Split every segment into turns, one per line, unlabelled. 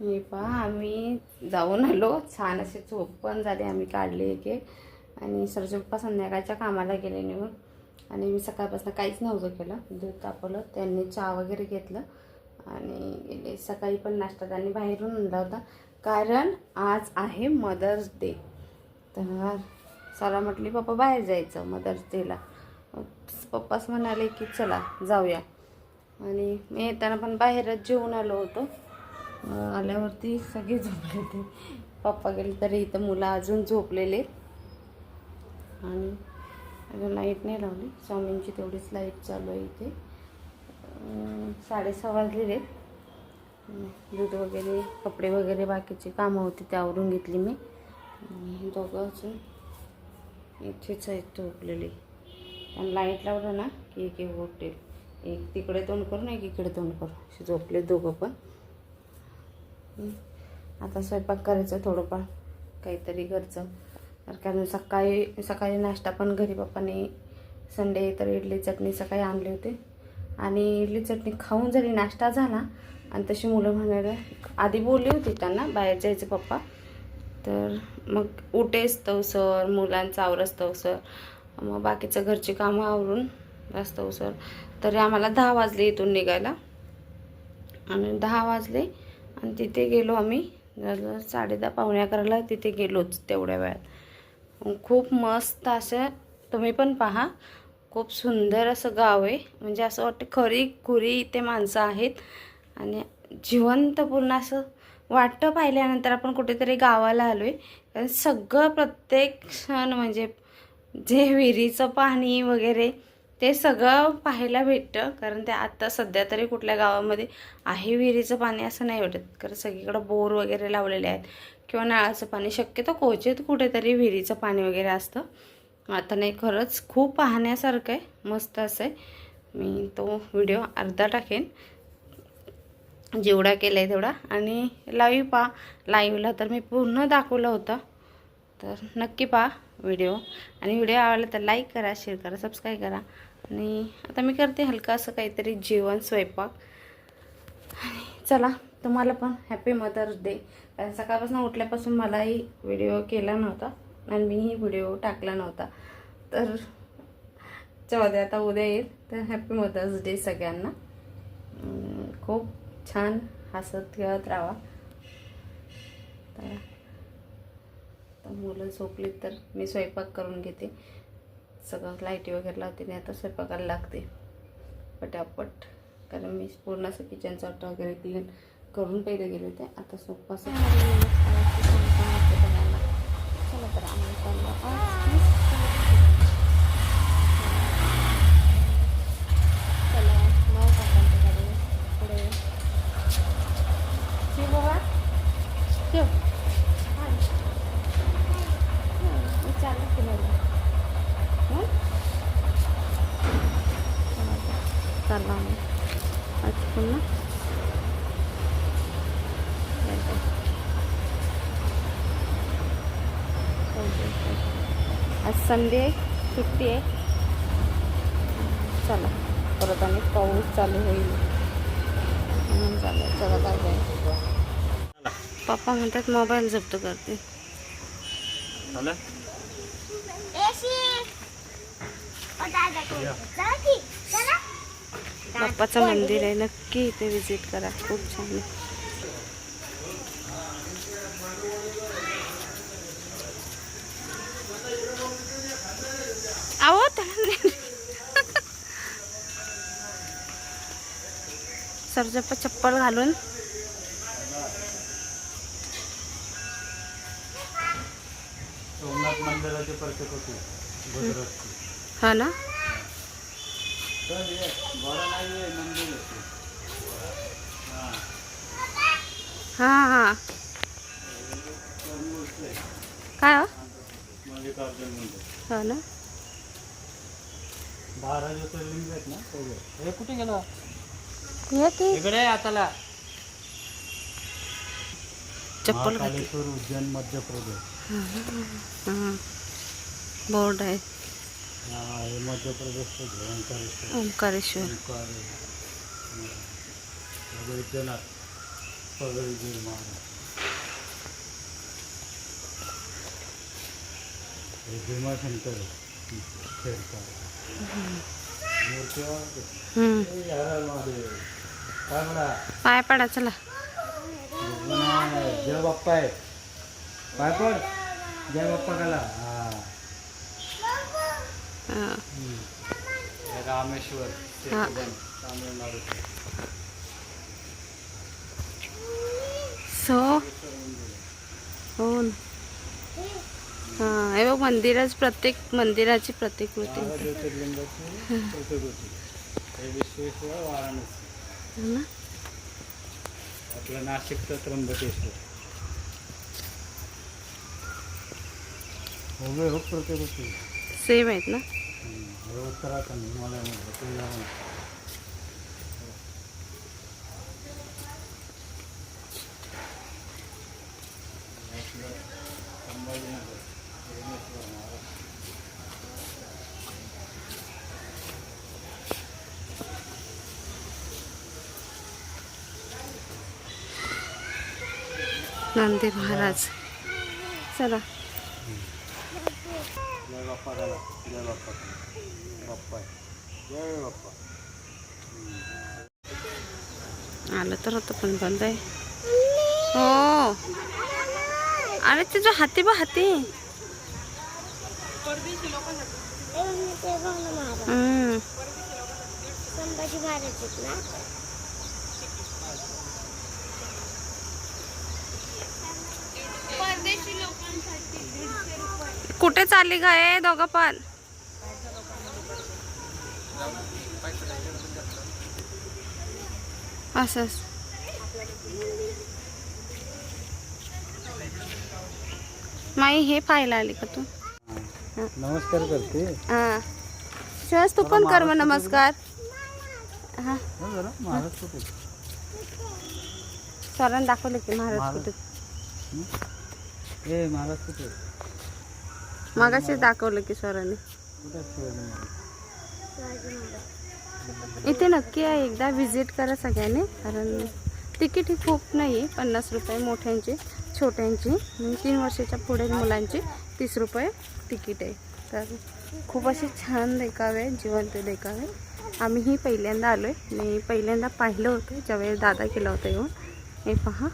हे पहा आम्ही जाऊन आलो. छान असे झोप पण झाली. आम्ही काढली एक एक. आणि सरचे संध्याकाळच्या कामाला गेले निघून आणि मी सकाळपासून काहीच नव्हतं केलं. दूध तापवलं त्यांनी चहा वगैरे घेतलं आणि गेले. सकाळी पण नाश्ता त्यांनी बाहेरून आणला होता. कारण आज आहे मदर्स डे तर चला म्हटली पप्पा बाहेर जायचं मदर्स डेला पप्पाच म्हणाले की चला जाऊया. आणि मी येताना पण बाहेरच जेवून आलो होतो. आल्यावरती सगळे झोपले होते पप्पा गेले तरी इथं मुलं अजून झोपलेले. आणि अजून लाइट नाही लावली. स्वामींची तेवढीच लाइट चालू आहे इथे. साडेसहा वाजलेले. दूध वगैरे कपडे वगैरे बाकीची कामं होती ते आवरून घेतली मी. आणि दोघं अजून इथेच आहेत झोपलेले. आणि लाइट लावलं ना की एक एक होटेल एक तिकडे तोंड करून एक इकडे तोंड करू असे झोपले दोघं पण. आता स्वयंपाक करायचं थोडंफार काहीतरी घरचं. तर कारण सकाळी सकाळी नाश्ता पण घरी पप्पाने संडे तर इडली चटणी सकाळी आणली होती. आणि इडली चटणी खाऊन जरी नाश्ता झाला आणि तशी मुलं म्हणायला आधी बोलली होती त्यांना बाहेर जायचे पप्पा. तर मग उठेच तवसर आवर असतो तवसर मग बाकीचं घरची कामं आवरून असतो उसर तरी आम्हाला दहा वाजले इथून निघायला. आणि दहा वाजले आणि तिथे गेलो आम्ही. जवळजवळ साडेदहा पावणे अकराला तिथे गेलोच तेवढ्या वेळात. खूप मस्त असं तुम्ही पण पहा. खूप सुंदर असं गाव आहे. म्हणजे असं वाटतं खरी खुरी इथे माणसं आहेत. आणि जिवंत पूर्ण असं वाटतं पाहिल्यानंतर आपण कुठेतरी गावाला आलो आहे कारण सगळं प्रत्येक क्षण म्हणजे जे विहिरीचं पाणी वगैरे ते सगळं पाहायला भेटतं. कारण ते आत्ता सध्या तरी कुठल्या गावामध्ये आहे विहिरीचं पाणी असं नाही भेटत कारण सगळीकडं बोर वगैरे लावलेले आहेत. किंवा नळाचं पाणी. शक्यतो क्वचित कुठेतरी विहिरीचं पाणी वगैरे असतं. आता नाही खरंच खूप पाहण्यासारखं आहे. मस्त असं आहे. मी तो व्हिडिओ अर्धा टाकेन. जेवढा केला आहे तेवढा. आणि लाईव्ह पहा लाईव्हला तर मी पूर्ण दाखवलं होतं. तर नक्की पहा व्हिडिओ. आणि व्हिडिओ आवडला तर लाईक करा शेअर करा सबस्क्राईब करा. आणि आता मी करते हलका असं काहीतरी जेवण स्वयंपाक. आणि चला तुम्हाला पण हॅपी मदर्स डे कारण सकाळपासून उठल्यापासून मलाही व्हिडिओ केला नव्हता आणि मीही व्हिडिओ टाकला नव्हता. तर चला दे आता उद्या येईल. तर हॅपी मदर्स डे सगळ्यांना. खूप छान हसत खेळत राहा. तर मुलं झोपली तर मी स्वयंपाक करून घेते. सगळं लाईटी वगैरे लावते नाही आता स्वयंपाकाला लागते. पटापट. कारण मी पूर्ण असं किचनचा वाटा वगैरे क्लीन करून पहिले गेले होते. आता सोपं असं चला तर आम्ही. चला मग आपण तिकडे पुढे शिव बाबा शिव हां मी चालू केलं चालला आम्ही आज संडे आहे सुट्टी आहे. चला परत आणि पाऊस चालू होईल. म्हणून चला बाय बाय पप्पा म्हणतात मोबाईल जप्त करते. बाप्पाचं मंदिर आहे. नक्की इथे विजिट करा. खूप छान आहे. सरजप्पा चप्पल घालून. हा ना
तर हे बरं नाही आहे मंदिर आहे ते.
हा हा. काय हो? हो ना.
हे कुठे गेलं? इकडे आताला.
चप्पल
उज्जैन मध्य प्रदेश.
हा बोर्ड आहे.
मध्य प्रदेशचं आहे, ओंकारेश्वर.
ओंकारेश्वर
ओंकार आहे. हा. वैद्यनाथ पगडी हे भीमाशंकर खेळतात मूर्त्या
पाय पडा चला
जय बाप्पा आहे काय पण जय बाप्पा काला हा
हा.
हे रामेश्वर तामिळनाडू
सो हो ना. हा हे बघ मंदिरच प्रत्येक मंदिराची प्रत्येक
बारा
कृती
ज्योतिर्लिंगाची चौथी होती हे
हो ना.
आपलं नाशिकचं त्र्यंबकेश्वर.
सेम आहेत ना?
उत्तराखंड हिमालयामध्ये तुळजाभवानी. संभाजीनगर भुवनेश्वर महाराष्ट्र
नंदी महाराज. चला.
जय बाप्पा झाला जय बाप्पा बाप्पा जय बाप्पा
आलं तर होतं पण बंद आहे. हो. अरे तुझं हाती बा हाती. कुठे चालली गाय दोघं पण? असं. माई हे पाहायला आली का तू?
नमस्कार करते.
हा. शिवास तू पण कर मग नमस्कार. हा.
हो
सरांनी दाखवलं की महाराज. कुठे?
ए महाराज कुठे?
मगाशीच दाखवलं की सरांनी इथे नक्की आहे. एकदा व्हिजिट करा सगळ्यांनी. कारण तिकीट ही खूप नाही पन्नास रुपये मोठ्यांची. छोट्यांची आणि तीन वर्षाच्या पुढे मुलांची तीस रुपये तिकीट आहे. तर खूप असे छान देखावे आहे जिवंत देखावे. आम्हीही पहिल्यांदा आलो आहे मी पहिल्यांदा पाहिलं होतं ज्यावेळेस दादा केलं होतं येऊन. हे पहा.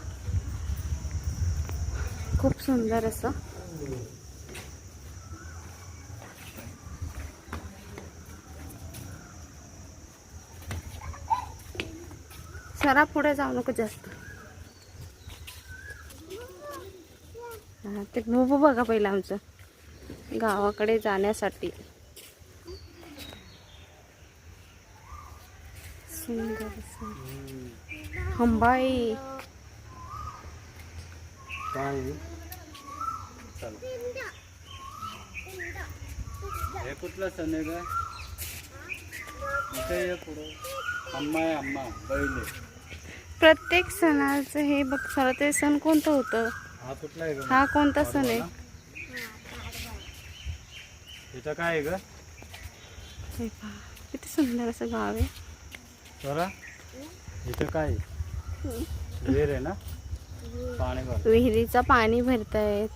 खूप सुंदर असं. सरा पुढे जाऊ नको जास्त. हा, ते बुबू बघा पहिलं आमचं. गावाकडे जाण्यासाठी. सुंदर. हंबाई.
हे कुठला सण आहे का इथे ये पुढं. अम्मा आहे अम्मा बैल.
प्रत्येक सणाचं हे बघ सर ते सण कोणतं होतं?
हा कुठला आहे का
हा कोणता सण आहे?
इथं काय आहे
हे पहा किती सुंदर असं गाव आहे.
इथं काय आहे? विहीर आहे ना? पाणी भर
विहिरीचं पाणी भरतायत.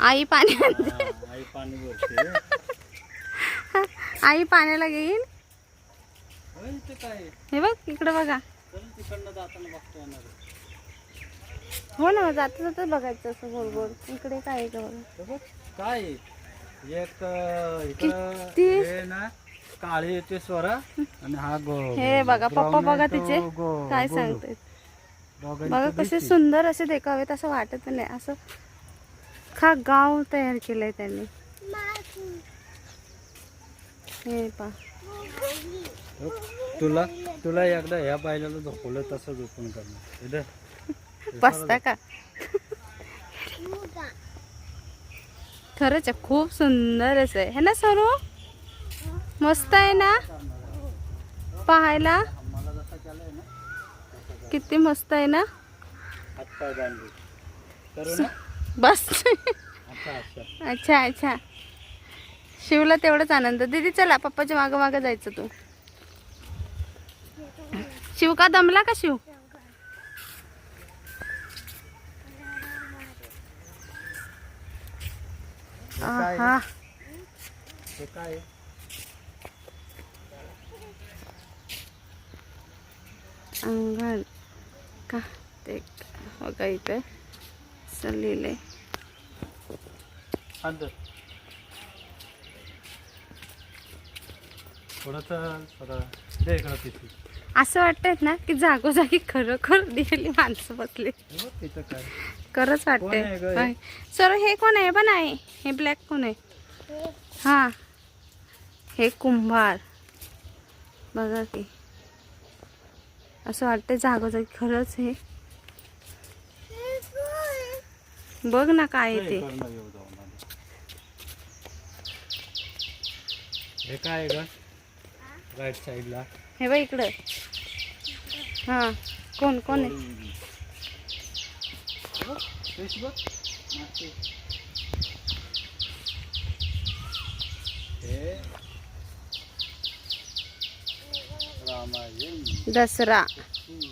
आई पाणी आणते
आई पाणी भरते.
आई पाण्याला घेईल? हे बघ इकडे बघा. हो ना जाता जाता बघायचं असं गोल गोल. इकडे काय आहे का बघा?
काय एक
किती?
ना काळी येते स्वरा आणि हा गो
हे बघा पप्पा बघा तिचे. काय सांगते बघा कसे सुंदर असे देखावेत असं वाटत नाही. असं खा गाव तयार केलंय त्यांनी. हे पा.
तुला तुला एकदा ह्या बायलाला झोपवलं तसं झोपून करणार.
बसता का? खरंच खूप सुंदर असं आहे. है ना सरू? मस्त आहे ना? पाहायला? किती मस्त आहे ना? बस.
अच्छा अच्छा
अच्छा अच्छा. शिवला तेवढंच आनंद. दीदी चला पप्पाच्या मागं मागं जायचं तू. शिव का दमला का शिव? हा? अंगण. का? ते बघा इथं.
थोडंसं थोडं दे इकडं पिशवी
असं वाटतंय ना की जागोजागी खरोखर दिलेली माणसं बसली. खरंच? वाटतंय. सर हे कोण आहे? पण आहे. हे ब्लॅक कोण आहे?
हे.
हा कुंभार. बघा की. असं वाटतंय जागोजागी खरंच हे? बघ ना काय आहे ते.
हे काय राईट साईडला
हे बघ इकडं हा कोण कोण आहे
फिश बघ मासे. हे रामायण
दसरा
हम्म.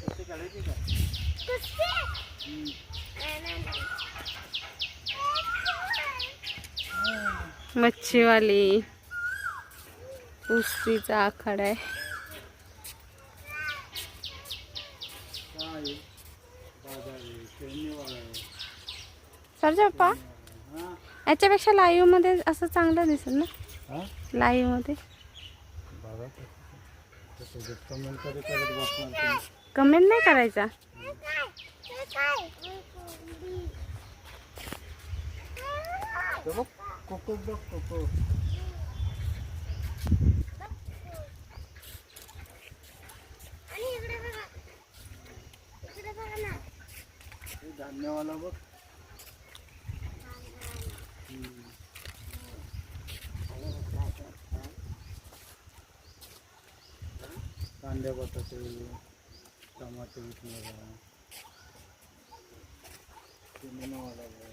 कशी काढायची का
कुस्ती?
हम्म.
नाही, नाही, नाही.
मच्छीवाली कुस्तीचा आखाडा आहे.
काय आहे? बाजार आहे खेळणीवाळा आहे
सरजा पप्पा
हा?
याच्यापेक्षा लाईव्हमध्ये असं चांगलं दिसेल ना
लाईव्हमध्ये कमेंट
नाही करायचा
बघ कोको
आणि इकडे बघा. इकडे बघा ना.
धान्यवाला बघ हम्म. कांदे बटाटे टमाटे विकणारा सिनेमावाला बघ.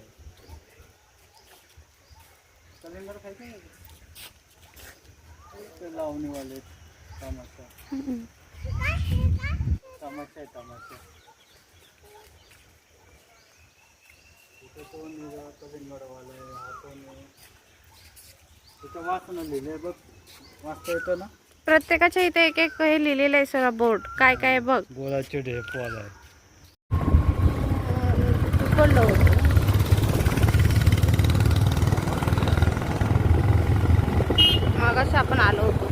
कलिंगड खायचं नाही? ते लावणीवाले तमाशा तमाशा आहे तमाशा तो आहे हा कोण तिथं वाचणं लिहिलंय बघ वाचता येतं ना।
प्रत्येकाच्या इथे एक एक हे लिहिलेलं आहे सगळं बोर्ड. काय काय आहे बघ.
आहे.
होतो आपण आलो होतो.